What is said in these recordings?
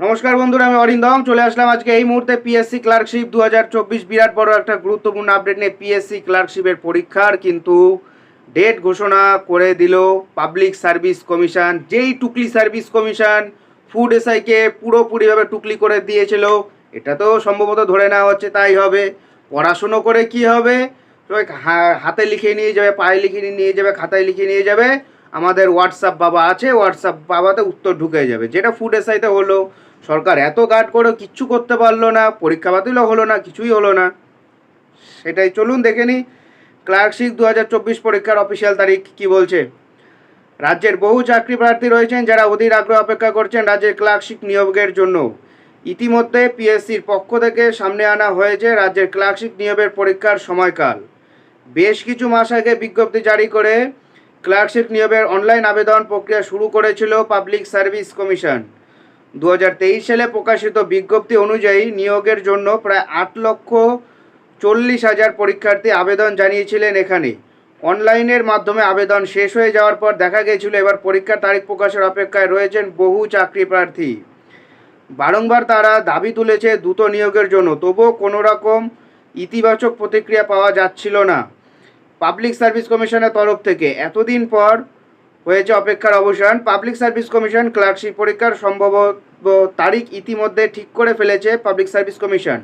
নমস্কার বন্ধুরা, আমি অরিন্দম। চলে আসলাম আজকে এই মুহূর্তে পিএসসি ক্লার্কশিপ দু বিরাট বড় একটা গুরুত্বপূর্ণ আপডেট নিয়ে পিএসসি ক্লার্কশিপের পরীক্ষার কিন্তু ডেট ঘোষণা করে দিল পাবলিক সার্ভিস কমিশন যেই টুকলি সার্ভিস কমিশন ফুড এসআইকে পুরোপুরিভাবে টুকলি করে দিয়েছিল, এটা তো সম্ভবত ধরে নেওয়া হচ্ছে তাই হবে। পড়াশুনো করে কি হবে? হাতে লিখে নিয়ে যাবে, পায়ে লিখে নিয়ে যাবে, খাতায় লিখে নিয়ে যাবে। আমাদের হোয়াটসঅ্যাপ বাবা আছে হোয়াটসঅ্যাপ বাবাতে উত্তর ঢুকে যাবে। যেটা ফুড এসআইতে হলো, সরকার এত গার্ড করে কিচ্ছু করতে পারল না, পরীক্ষা বাতিলও হলো না, কিছুই হলো না। সেটাই চলুন দেখে নিই ক্লার্কশিপ দু হাজার চব্বিশ পরীক্ষার অফিসিয়াল তারিখ কি বলছে? রাজ্যের বহু চাকরি প্রার্থী রয়েছেন যারা অধীর আগ্রহ অপেক্ষা করছেন রাজ্যের ক্লার্কশিপ নিয়োগের জন্য। ইতিমধ্যে পিএসসির পক্ষ থেকে সামনে আনা হয়েছে রাজ্যের ক্লার্কশিপ নিয়োগের পরীক্ষার সময়কাল। বেশ কিছু মাস আগে বিজ্ঞপ্তি জারি করে ক্লার্কশিপ নিয়োগের অনলাইন আবেদন প্রক্রিয়া শুরু করেছিল পাবলিক সার্ভিস কমিশন। দু হাজার তেইশ সালে প্রকাশিত বিজ্ঞপ্তি অনুযায়ী নিয়োগের জন্য প্রায় আট লক্ষ চল্লিশ হাজার পরীক্ষার্থী আবেদন জানিয়েছিলেন এখানে। অনলাইনের মাধ্যমে আবেদন শেষ হয়ে যাওয়ার পর দেখা গিয়েছিল এবার পরীক্ষার তারিখ প্রকাশের অপেক্ষায় রয়েছেন বহু চাকরি প্রার্থী। বারংবার তারা দাবি তুলেছে দ্রুত নিয়োগের জন্য, তবুও কোনো রকম ইতিবাচক প্রতিক্রিয়া পাওয়া যাচ্ছিল না। পাবলিক সার্ভিস কমিশনের তরফ থেকে এতদিন পর হয়েছে অপেক্ষার অবসান। পাবলিক সার্ভিস কমিশন ক্লার্কশিপ পরীক্ষার সম্ভবত তারিখ ইতিমধ্যে ঠিক করে ফেলেছে পাবলিক সার্ভিস কমিশন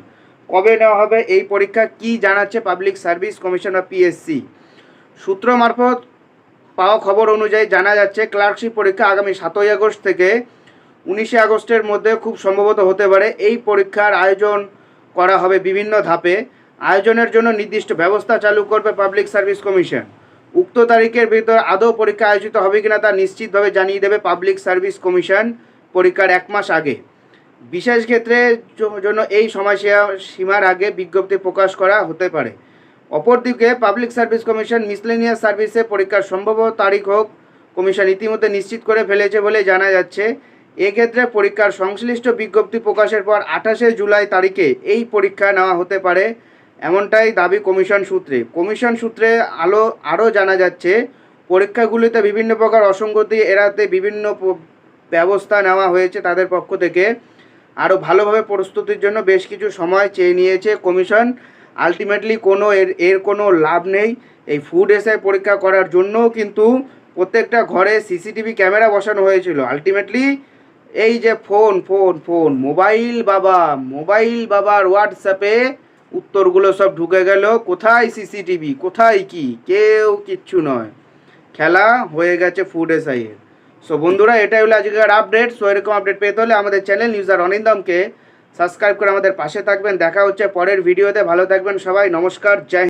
কবে নেওয়া হবে এই পরীক্ষা কি জানাচ্ছে পাবলিক সার্ভিস কমিশন বা পিএসসি সূত্র মারফত পাওয়া খবর অনুযায়ী জানা যাচ্ছে ক্লার্কশিপ পরীক্ষা আগামী সাতই আগস্ট থেকে উনিশে আগস্টের মধ্যে খুব সম্ভবত হতে পারে। এই পরীক্ষার আয়োজন করা হবে বিভিন্ন ধাপে। আয়োজনের জন্য নির্দিষ্ট ব্যবস্থা চালু করবে পাবলিক সার্ভিস কমিশন। উক্ত তারিখের ভিতর আদৌ পরীক্ষা আয়োজিত হবে কিনা তা নিশ্চিতভাবে জানিয়ে দেবে পাবলিক সার্ভিস কমিশন পরীক্ষার এক মাস আগে। বিশেষ ক্ষেত্রে জন্য এই সময়সীমা সীমার আগে বিজ্ঞপ্তি প্রকাশ করা হতে পারে। অপরদিকে পাবলিক সার্ভিস কমিশন মিসলেনিয়াস সার্ভিসে পরীক্ষার সম্ভাব্য তারিখ হোক, কমিশন ইতিমধ্যে নিশ্চিত করে ফেলেছে বলে জানা যাচ্ছে। এক্ষেত্রে পরীক্ষার সংশ্লিষ্ট বিজ্ঞপ্তি প্রকাশের পর আঠাশে জুলাই তারিখে এই পরীক্ষা নেওয়া হতে পারে। এমনটাই দাবি কমিশন সূত্রে। কমিশন সূত্রে আলো, আরও জানা যাচ্ছে, পরীক্ষাগুলিতে বিভিন্ন প্রকার অসঙ্গতি এড়াতে বিভিন্ন ব্যবস্থা নেওয়া হয়েছে তাদের পক্ষ থেকে। আরও ভালোভাবে প্রস্তুতির জন্য বেশ কিছু সময় চেয়ে নিয়েছে কমিশন। আলটিমেটলি কোনো এর এর কোনো লাভ নেই। এই ফুড এসআই পরীক্ষা করার জন্যও কিন্তু প্রত্যেকটা ঘরে সিসিটিভি ক্যামেরা বসানো হয়েছিল। আলটিমেটলি এই যে ফোন ফোন ফোন, মোবাইল বাবা, মোবাইল বাবার হোয়াটসঅ্যাপে উত্তরগুলো সব ঢুকে গেল। কোথায় সিসিটিভি? কোথায় কি? কেউ কিচ্ছু নয়। খেলা হয়ে গেছে ফুড এসআইয়ের সো বন্ধুরা, এটাই হলো আজকের আপডেট সো এরকম আপডেট পেতে হলে আমাদের চ্যানেল নিউজার অনিন্দমকে সাবস্ক্রাইব করে আমাদের পাশে থাকবেন। দেখা হচ্ছে পরের ভিডিওতে ভালো থাকবেন সবাই। নমস্কার। জয়।